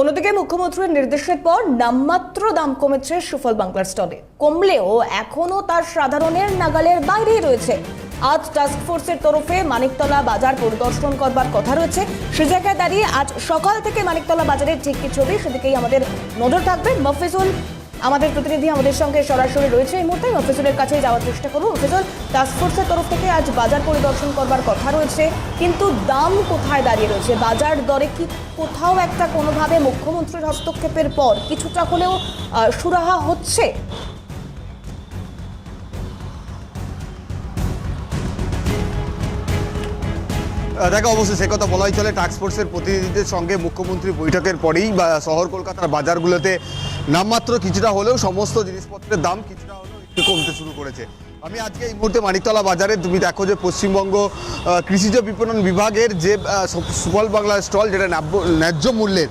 অন্যদিকে মুখ্যমন্ত্রীর নির্দেশের পর নামমাত্র দাম কমেছে সুফল বাংলার স্টলে। কমলেও এখনও তার সাধারণের নাগালের বাইরেই রয়েছে। আজ টাস্ক ফোর্সের তরফে মানিকতলা বাজার পরিদর্শন করবার কথা রয়েছে। সে জায়গায় দাঁড়িয়ে আজ সকাল থেকে মানিকতলা বাজারের ঠিক কি ছবি সেদিকেই আমাদের নজর থাকবে। মফিজুল আমাদের প্রতিনিধি আমাদের সঙ্গে সরাসরি রয়েছে এই মুহূর্তে। মফিজুলের কাছে যাওয়ার চেষ্টা করব মফিজুল টাস্কফোর্সের তরফ থেকে আজ বাজার পরিদর্শন করবার কথা রয়েছে। কিন্তু দাম কোথায় দাঁড়িয়ে রয়েছে? বাজার দরে কি কোথাও একটা কোনোভাবে মুখ্যমন্ত্রীর হস্তক্ষেপের পর কিছুটা হলেও সুরাহা হচ্ছে? দেখো অবশ্যই সে কথা বলাই চলে। টাস্ক ফোর্সের প্রতিনিধিদের সঙ্গে মুখ্যমন্ত্রী বৈঠকের পরেই বা শহর কলকাতার বাজারগুলোতে নামমাত্র কিছুটা হলেও সমস্ত জিনিসপত্রের দাম কিছুটা হলেও একটু কমতে শুরু করেছে। আমি আজকে এই মুহূর্তে মানিকতলা বাজারে, তুমি দেখো যে পশ্চিমবঙ্গ কৃষিজ বিপণন বিভাগের যে সুফল বাংলা স্টল যেটা ন্যায্য মূল্যের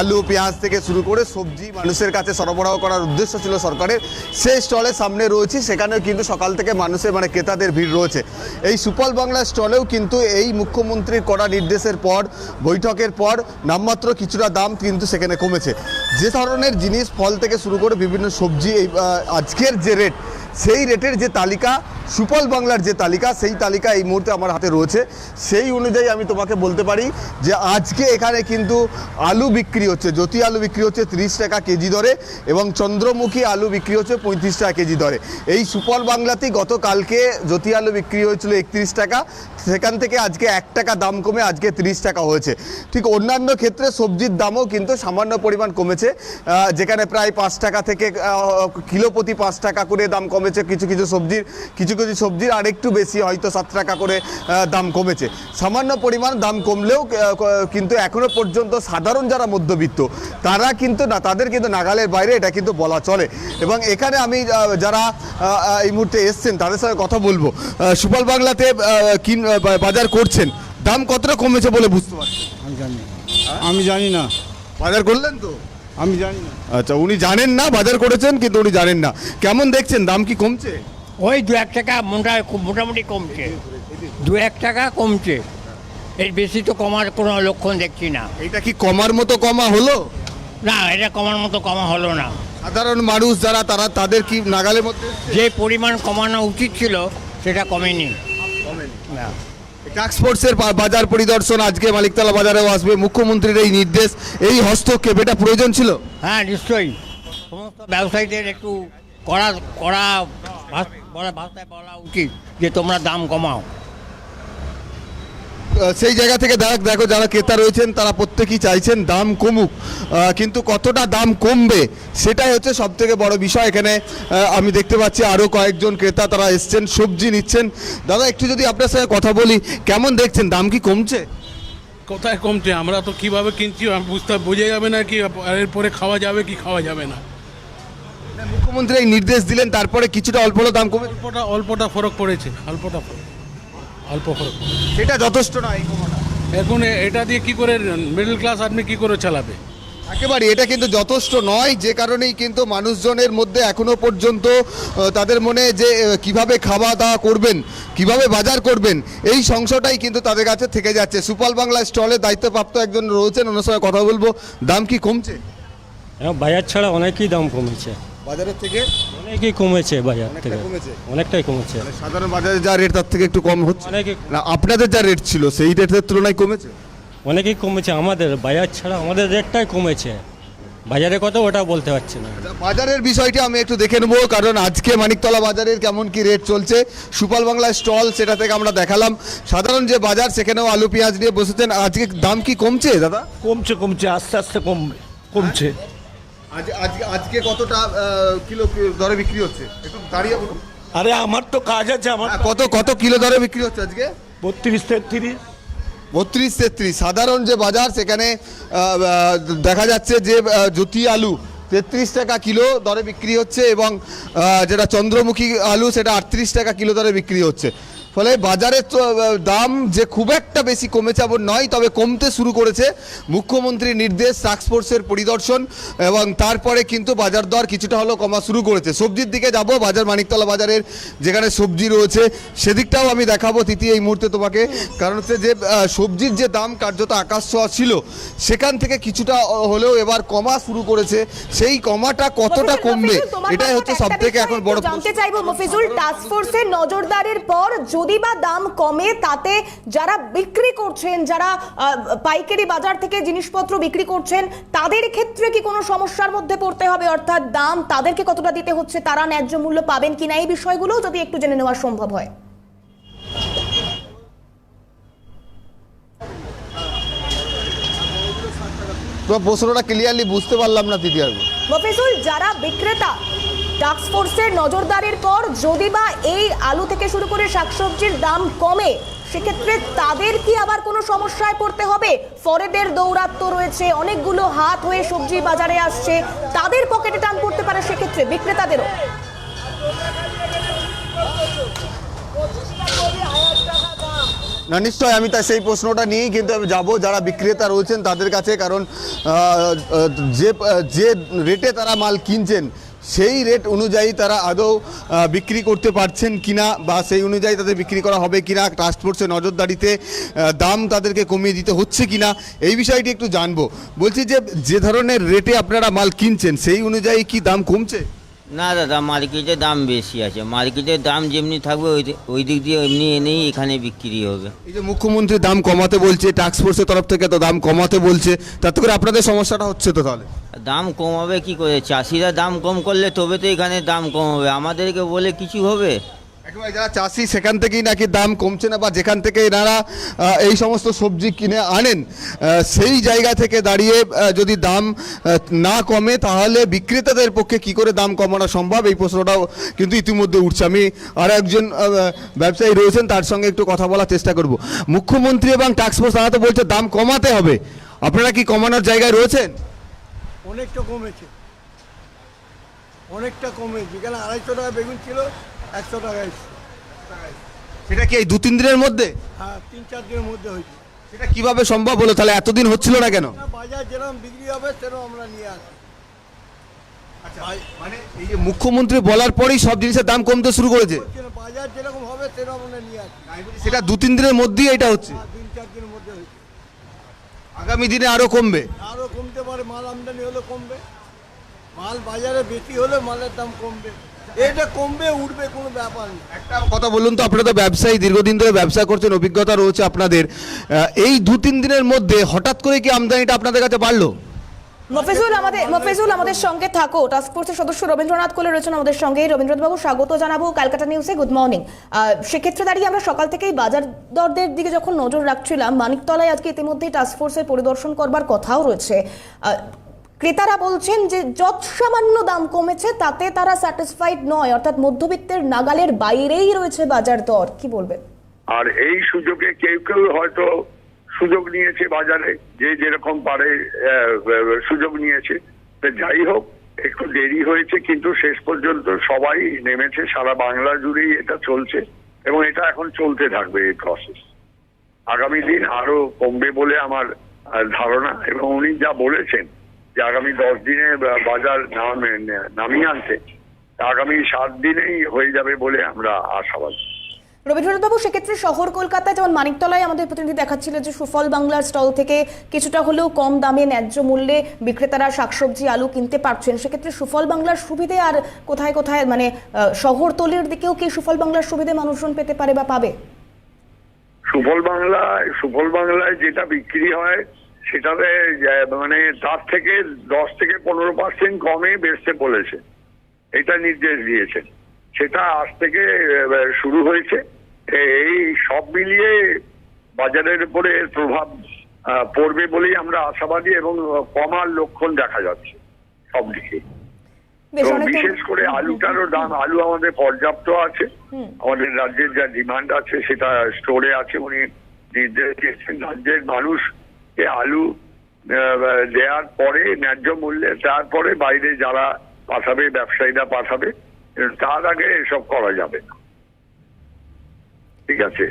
আলু, পেঁয়াজ থেকে শুরু করে সবজি মানুষের কাছে সরবরাহ করার উদ্দেশ্য ছিল সরকারের। সেই স্টলের সামনে রয়েছে, সেখানেও কিন্তু সকাল থেকে মানুষের মানে ক্রেতাদের ভিড় রয়েছে। এই সুফল বাংলা স্টলেও কিন্তু এই মুখ্যমন্ত্রীর করা নির্দেশের পর, বৈঠকের পর নামমাত্র কিছুটা দাম কিন্তু সেখানে কমেছে। যে ধরনের জিনিস ফল থেকে শুরু করে বিভিন্ন সবজি, এই আজকের যে রেট সেই রেটের যে তালিকা সুপল বাংলার যে তালিকা, সেই তালিকা এই মুহূর্তে আমার হাতে রয়েছে। সেই অনুযায়ী আমি তোমাকে বলতে পারি যে আজকে এখানে কিন্তু আলু বিক্রি হচ্ছে। জ্যোতি আলু বিক্রি হচ্ছে তিরিশ টাকা কেজি দরে এবং চন্দ্রমুখী আলু বিক্রি হচ্ছে পঁয়ত্রিশ টাকা কেজি দরে। এই সুপল বাংলাতেই গতকালকে জ্যোতি আলু বিক্রি হয়েছিল একত্রিশ টাকা। সেখান থেকে আজকে এক টাকা দাম কমে আজকে তিরিশ টাকা হয়েছে। ঠিক অন্যান্য ক্ষেত্রে সবজির দামও কিন্তু সামান্য পরিমাণ কমেছে। যেখানে প্রায় পাঁচ টাকা থেকে কিলো প্রতি পাঁচ টাকা করে দাম কমেছে কিছু কিছু সবজির কিছু কিছু সবজির আর একটু বেশি হয়তো সাত টাকা করে দাম কমেছে। সামান্য পরিমাণ দাম কমলেও কিন্তু এখনও পর্যন্ত সাধারণ যারা মধ্যবিত্ত তারা কিন্তু না তাদের কিন্তু নাগালের বাইরে এটা কিন্তু বলা চলে। এবং এখানে আমি যারা এই মুহূর্তে এসছেন তাদের সঙ্গে কথা বলব। সুফল বাংলাতে কিন বাজার করছেন দাম কতটা কমেছে বলে বুঝতে পারছেন? আমি জানি আমি জানি না। বাজার করলেন তো? আমি জানি না। আচ্ছা উনি জানেন না বাজার করেছেন কিন্তু উনি জানেন না। কেমন দেখছেন দাম কি কমছে? ওই দু এক টাকা মোটা মোটামুটি কমছে। দু এক টাকা কমছে। এর বেশি তো কমার কোনো লক্ষণ দেখছি না। এটা কি কমার মতো কমা হলো? না এটা কমার মতো কমা হলো না। সাধারণ মানুষ যারা তারা তাদের কি নাগালের মধ্যে? যে পরিমাণ কমানো উচিত ছিল সেটা কমেনি। না। টাস্ক ফোর্সের বা- বাজার পরিদর্শন আজকে মালিকতলা বাজারেও আসবে। মুখ্যমন্ত্রীর এই নির্দেশ, এই হস্তক্ষেপ, এটা প্রয়োজন ছিল? হ্যাঁ নিশ্চয়ই। সমস্ত ব্যবসায়ীদের একটু করা করা ভাষায় বলা উচিত যে তোমরা দাম কমাও। সেই জায়গা থেকে দেখ দেখো যারা ক্রেতা রয়েছেন তারা প্রত্যেকেই চাইছেন দাম কমুক। কিন্তু কতটা দাম কমবে সেটাই হচ্ছে সব থেকে বড় বিষয়। এখানে আমি দেখতে পাচ্ছি আরও কয়েকজন ক্রেতা তারা এসছেন সবজি নিচ্ছেন। দাদা একটু যদি আপনার সঙ্গে কথা বলি কেমন দেখছেন? দাম কি কমছে? কোথায় কমছে? আমরা তো কীভাবে কিনছি বুঝতে বোঝা যাবে না কি এরপরে খাওয়া যাবে কি খাওয়া যাবে না। মুখ্যমন্ত্রী এই নির্দেশ দিলেন তারপরে কিছুটা অল্প দাম কমে অল্পটা অল্পটা ফরক পড়েছে অল্পটা ফরক। অল্প ফরক সেটা যথেষ্ট নয় এখন এটা দিয়ে কি করে মিডল ক্লাস আদমি কি করে চালাবে? একেবারে এটা কিন্তু যথেষ্ট নয় যে কারণেই কিন্তু মানুষজনের মধ্যে এখনও পর্যন্ত তাদের মনে যে কীভাবে খাওয়া দাওয়া করবেন কীভাবে বাজার করবেন এই সংশয়টাই কিন্তু তাদের কাছে থেকে যাচ্ছে। সুপাল বাংলা স্টলে দায়িত্বপ্রাপ্ত একজন রয়েছেন ওনার সঙ্গে কথা বলব। দাম কি কমছে? হ্যাঁ বাজার ছাড়া অনেকই দাম কমেছে। বাজারের থেকে? অনেকই কমেছে বাজার থেকে। কমেছে? অনেকটাই কমেছে। সাধারণ বাজারে যা রেট তার থেকে একটু কম হচ্ছে? না আপনাদের যা রেট ছিল সেই রেটের তুলনায় কমেছে? অনেকই কমেছে আমাদের বাজার ছাড়া আমাদের রেটটাই কমেছে। বাজারে কত ওটা বলতে পারছি না। বাজারের বিষয়টি আমি একটু দেখে নেব কারণ আজকে মানিকতলা বাজারের কেমন কি রেট চলছে। সুপাল বাংলা স্টল সেটা থেকে আমরা দেখালাম। সাধারণ যে বাজার সেখানেও আলু পেঁয়াজ নিয়ে বসেছেন। আজকে দাম কি কমছে দাদা? কমছে কমছে আস্তে আস্তে কমবে কমছে। আজ আজকে আজকে কতটা কিলো দরে বিক্রি হচ্ছে? একটু দাঁড়িয়ে বলুন। আরে আমার তো কাজ আছে আমার কত কত কিলো দরে বিক্রি হচ্ছে আজকে? বত্রিশ তেত্রিশ। বত্রিশ তেত্রিশ। সাধারণ যে বাজার সেখানে দেখা যাচ্ছে যে জ্যোতি আলু তেত্রিশ টাকা কিলো দরে বিক্রি হচ্ছে এবং যেটা চন্দ্রমুখী আলু সেটা আটত্রিশ টাকা কিলো দরে বিক্রি হচ্ছে। ফলে বাজারের তো, দাম যে খুব একটা বেশি কমেছে এমন নয় তবে কমতে শুরু করেছে মুখ্যমন্ত্রীর নির্দেশ টাস্কফোর্সের পরিদর্শন এবং তারপরে কিন্তু বাজার দর কিছুটা হলেও কমা শুরু করেছে। সবজির দিকে যাব বাজার মানিকতলা বাজারের যেখানে সবজি রয়েছে সেদিকটাও আমি দেখাবো তিথি এই মুহূর্তে তোমাকে। কারণ হচ্ছে যে সবজির যে দাম কার্যত আকাশ ছোঁয়া ছিল সেখান থেকে কিছুটা হলেও এবার কমা শুরু করেছে। সেই কমাটা কতটা কমবে এটাই হচ্ছে সব থেকে এখন বড় জানতে চাইব মফিজুল টাস্ক ফোর্সের নজরদারির পর যদি বা দাম কমে তাতে যারা বিক্রি করছেন যারা পাইকারি বাজার থেকে জিনিসপত্র বিক্রি করছেন তাদের ক্ষেত্রে কি কোনো সমস্যার মধ্যে পড়তে হবে? অর্থাৎ দাম তাদেরকে কতটা দিতে হচ্ছে? তারা ন্যায্য মূল্য পাবেন কিনা? এই বিষয়গুলো যদি একটু জেনে নেওয়া সম্ভব হয়। প্রশ্নটা ক্লিয়ারলি বুঝতে পারলাম না দিদি আর মফিজুল যারা বিক্রেতা টাস্ক ফোর্সের নজরদারির পর যদি বা এই আলু থেকে শুরু করে শাকসবজির দাম কমে, সেক্ষেত্রে তাদের কি আবার কোনো সমস্যায় পড়তে হবে? ফরেদের দৌরাত্ম্য রয়েছে, অনেকগুলো হাত হয়ে সবজি বাজারে আসছে, তাদের পকেটে টান পড়তে পারে সেক্ষেত্রে বিক্রেতাদেরও। না নিশ্চয় আমি তা সেই প্রশ্নটা নিয়েই কিন্তু আমি যাব, যারা বিক্রেতা রয়েছেন তাদের কাছে, কারণ যে যে রেটে তারা মাল কিনছেন সেই রেট অনুযায়ী তারা আদৌ বিক্রি করতে পারছেন কিনা বা সেই অনুযায়ী তাদের বিক্রি করা হবে কিনা ট্রান্সপোর্টসের নজরদারিতে দাম তাদেরকে কমিয়ে দিতে হচ্ছে কিনা এই বিষয়টি একটু জানব। বলছি যে যে ধরনের রেটে আপনারা মাল কিনছেন সেই অনুযায়ী কি দাম কমছে? না দাদা মার্কেটে দাম বেশি আছে। মার্কেটের দাম যেমনি থাকবে ওই দিক দিয়ে এমনি এনেই এখানে বিক্রি হবে। এই যে মুখ্যমন্ত্রী দাম কমাতে বলছে টাস্ক ফোর্সের তরফ থেকে তো দাম কমাতে বলছে তাতে করে আপনাদের সমস্যাটা হচ্ছে তো তাহলে? দাম কমাবে কি করে? চাষিরা দাম কম করলে তবে তো এখানে দাম কম হবে। আমাদেরকে বলে কিছু হবে? যারা চাষি, সেখান থেকেই নাকি দাম কমছে না বা যেখান থেকে এনারা এই সমস্ত সবজি কিনে আনেন সেই জায়গা থেকে দাঁড়িয়ে যদি দাম না কমে, তাহলে বিক্রেতাদের পক্ষে কি করে দাম কমানো সম্ভব? এই প্রশ্নটাও কিন্তু ইতিমধ্যে উঠছে। আমি আর একজন ব্যবসায়ী রয়েছেন, তার সঙ্গে একটু কথা বলার চেষ্টা করব। মুখ্যমন্ত্রী এবং টাস্কফোর্স তারা তো বলছে দাম কমাতে হবে। আপনারা কি কমানোর জায়গায় রয়েছেন? অনেকটা কমেছে। অনেকটা কমে যেখানে আড়াইশো টাকা বেগুন ছিল একশো টাকা এসছে। সেটা কি এই দু তিন দিনের মধ্যে? হ্যাঁ তিন চার দিনের মধ্যে হয়েছে। সেটা কীভাবে সম্ভব হলো? তাহলে এতদিন হচ্ছিল না কেন? বাজার যেরকম বিক্রি হবে সেরকম আমরা নিয়ে আসি বাই- মানে এই যে মুখ্যমন্ত্রী বলার পরেই সব জিনিসের দাম কমতে শুরু করেছে। বাজার যেরকম হবে সেরকম আমরা নিয়ে আসি সেটা দু তিন দিনের মধ্যেই এটা হচ্ছে আর তিন চার দিনের মধ্যে হয়েছে আগামী দিনে আরও কমবে। আরও কমতে পারে মাল আমদানি হলে কমবে। মাল বাজারে বেশি হলে মালের দাম কমবে। এটা কমবে উঠবে কোনো ব্যাপার নেই। একটা কথা বলুন তো আপনারা তো ব্যবসায়ী দীর্ঘদিন ধরে ব্যবসা করছেন অভিজ্ঞতা রয়েছে আপনাদের। এই দু তিন দিনের মধ্যে হঠাৎ করে কি আমদানিটা আপনাদের কাছে বাড়লো? মফিজুল, আমাদের মফিজুল, আমাদের সঙ্গে থাকো। টাস্ক ফোর্সের সদস্য রবীন্দ্রনাথ কোলে রয়েছেন আমাদের সঙ্গে। রবীন্দ্রনাথ বাবু স্বাগত জানাব ক্যালকাটা নিউজে। গুড মর্নিং সেক্ষেত্রে দাঁড়িয়ে আমরা সকাল থেকেই বাজার দরদের দিকে যখন নজর রাখছিলাম, মানিকতলায় আজকে ইতিমধ্যেই টাস্ক ফোর্সের পরিদর্শন করবার কথাও রয়েছে। ক্রেতারা বলছেন যে, যত সামান্য দাম কমেছে, তাতে তারা স্যাটিসফাইড নয়। অর্থাৎ মধ্যবিত্তের নাগালের বাইরেই রয়েছে বাজার দর। কি বলবেন? আর এই সুযোগে কেউ কেউ হয়তো সুযোগ নিয়েছে বাজারে, যে যেরকম পারে সুযোগ নিয়েছে। যাই হোক, একটু দেরি হয়েছে, কিন্তু শেষ পর্যন্ত সবাই নেমেছে, সারা বাংলা জুড়েই এটা চলছে, এবং এটা এখন চলতে থাকবে এই প্রসেস আগামী দিন আরও কমবে বলে আমার ধারণা, এবং উনি যা বলেছেন, যে আগামী দশ দিনে বাজার নাম- নামিয়ে আনতে, তা আগামী সাত দিনেই হয়ে যাবে বলে আমরা আশাবাদী। রবীন্দ্রনাথ বাবু সেক্ষেত্রে শহর কলকাতায় যেমন মানিকতলায় আমাদের প্রতিনিধি দেখাচ্ছিল যে সুফল বাংলার স্টল থেকে কিছুটা হলেও কম দামে ন্যায্য মূল্যে বিক্রেতারা শাকসবজি, আলু কিনতে পারছেন। সেক্ষেত্রে সুফল বাংলার সুবিধে আর কোথায় কোথায় মানে শহরতলির দিকেও কি সুফল বাংলার সুবিধে মানুষজন পেতে পারে বা পাবে? সুফল বাংলায় সুফল বাংলায় যেটা বিক্রি হয়, সেটাতে মানে তার থেকে দশ থেকে পনেরো পার্সেন্ট কমে বেচতে বলেছে। এটা নির্দেশ দিয়েছেন সেটা আজ থেকে শুরু হয়েছে। এই সব মিলিয়ে বাজারের উপরে প্রভাব পড়বে বলেই আমরা আশাবাদী এবং কমার লক্ষণ দেখা যাচ্ছে সব দিকে। বেশ বিশেষ করে আলুটারও দাম আলু আমাদের পর্যাপ্ত আছে। আমাদের রাজ্যের যা ডিমান্ড আছে সেটা স্টোরে আছে উনি নির্দেশ দিয়েছেন রাজ্যের মানুষকে আলু দেওয়ার পরে ন্যায্য মূল্যে তারপরে বাইরে যারা পাঠাবে ব্যবসায়ীরা পাঠাবে তার আগে এসব করা যাবে না। ঠিক আছে?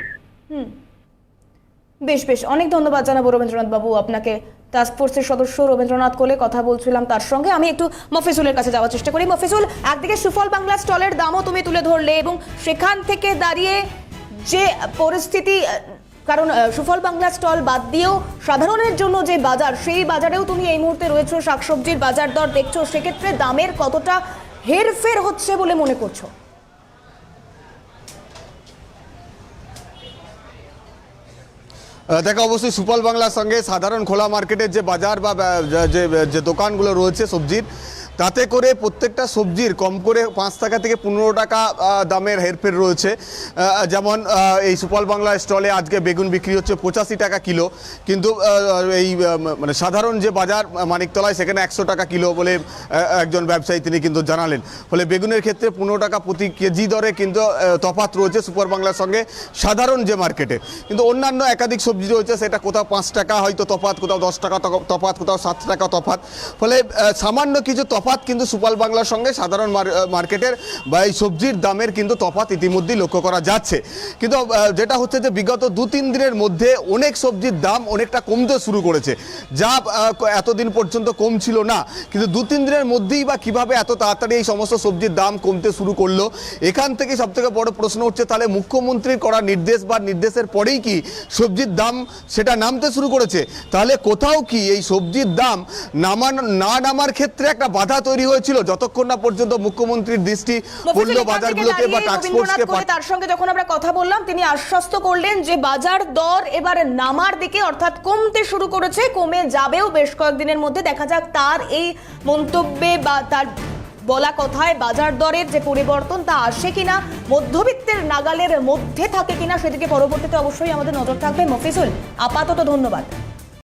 বেশ বেশ। অনেক ধন্যবাদ জানাব রবীন্দ্রনাথ বাবু আপনাকে। টাস্ক ফোর্সের সদস্য রবীন্দ্রনাথ কোলে কথা বলছিলাম তার সঙ্গে। আমি একটু মফিজুলের কাছে যাওয়ার চেষ্টা করি। মফিজুল, একদিকে সুফল বাংলা স্টলের দামও তুমি তুলে ধরলে এবং সেখান থেকে দাঁড়িয়ে যে পরিস্থিতি, কারণ সুফল বাংলা স্টল বাদ দিয়েও সাধারণের জন্য যে বাজার, সেই বাজারেও তুমি এই মুহূর্তে রয়েছো। শাকসবজির বাজার দর দেখছ। সেক্ষেত্রে দামের কতটা হেরফের হচ্ছে বলে মনে করছ? দেখো, অবশ্যই সুপাল বাংলার সঙ্গে সাধারণ খোলা মার্কেটের যে বাজার বা যে দোকানগুলো রয়েছে সবজির তাতে করে প্রত্যেকটা সবজির কম করে পাঁচ টাকা থেকে পনেরো টাকা দামের হেরফের রয়েছে। যেমন এই সুফল বাংলা স্টলে আজকে বেগুন বিক্রি হচ্ছে পঁচাশি টাকা কিলো। কিন্তু এই মানে সাধারণ যে বাজার মানিকতলায় সেখানে একশো টাকা কিলো বলে একজন ব্যবসায়ী তিনি কিন্তু জানালেন। ফলে বেগুনের ক্ষেত্রে পনেরো টাকা প্রতি কেজি দরে কিন্তু তফাৎ রয়েছে সুপার বাংলার সঙ্গে সাধারণ যে মার্কেটে। কিন্তু অন্যান্য একাধিক সবজি রয়েছে, সেটা কোথাও পাঁচ টাকা হয়তো তফাৎ, কোথাও দশ টাকা তফাৎ, কোথাও সাত টাকা তফাৎ। ফলে সামান্য কিছু তফাৎ কিন্তু সুপার বাংলার সঙ্গে সাধারণ মার্কেটের বা এই সবজির দামের কিন্তু তফাৎ ইতিমধ্যেই লক্ষ্য করা যাচ্ছে। কিন্তু যেটা হচ্ছে যে বিগত দু তিন দিনের মধ্যে অনেক সবজির দাম অনেকটা কমতে শুরু করেছে। যা এতদিন পর্যন্ত কম ছিল না। কিন্তু দু তিন দিনের মধ্যেই বা কীভাবে এত তাড়াতাড়ি এই সমস্ত সবজির দাম কমতে শুরু করল, এখান থেকে সব থেকে বড় প্রশ্ন উঠছে, তাহলে মুখ্যমন্ত্রীর করা নির্দেশ বা নির্দেশের পরেই কি সবজির দাম সেটা নামতে শুরু করেছে? তাহলে কোথাও কি এই সবজির দাম নামানো না নামার ক্ষেত্রে একটা বাধা তৈরি হয়েছিল। যতক্ষণ না পর্যন্ত মুখ্যমন্ত্রীর দৃষ্টি এখান বাজারগুলোকে বা দাঁড়িয়ে টাস্ক রবীন্দ্রনাথ ফোর্সকে কোলে তার সঙ্গে যখন আমরা কথা বললাম তিনি আশ্বস্ত করলেন যে বাজার দর এবার নামার দিকে অর্থাৎ কমতে শুরু করেছে কমে যাবেও বেশ কয়েকদিনের মধ্যে। দেখা যাক তার এই মন্তব্যে বা তার বলা কথায় বাজার দরের যে পরিবর্তন তা আসে কিনা মধ্যবিত্তের নাগালের মধ্যে থাকে কিনা সেদিকে পরবর্তীতে অবশ্যই আমাদের নজর থাকবে। মফিজুল আপাতত ধন্যবাদ।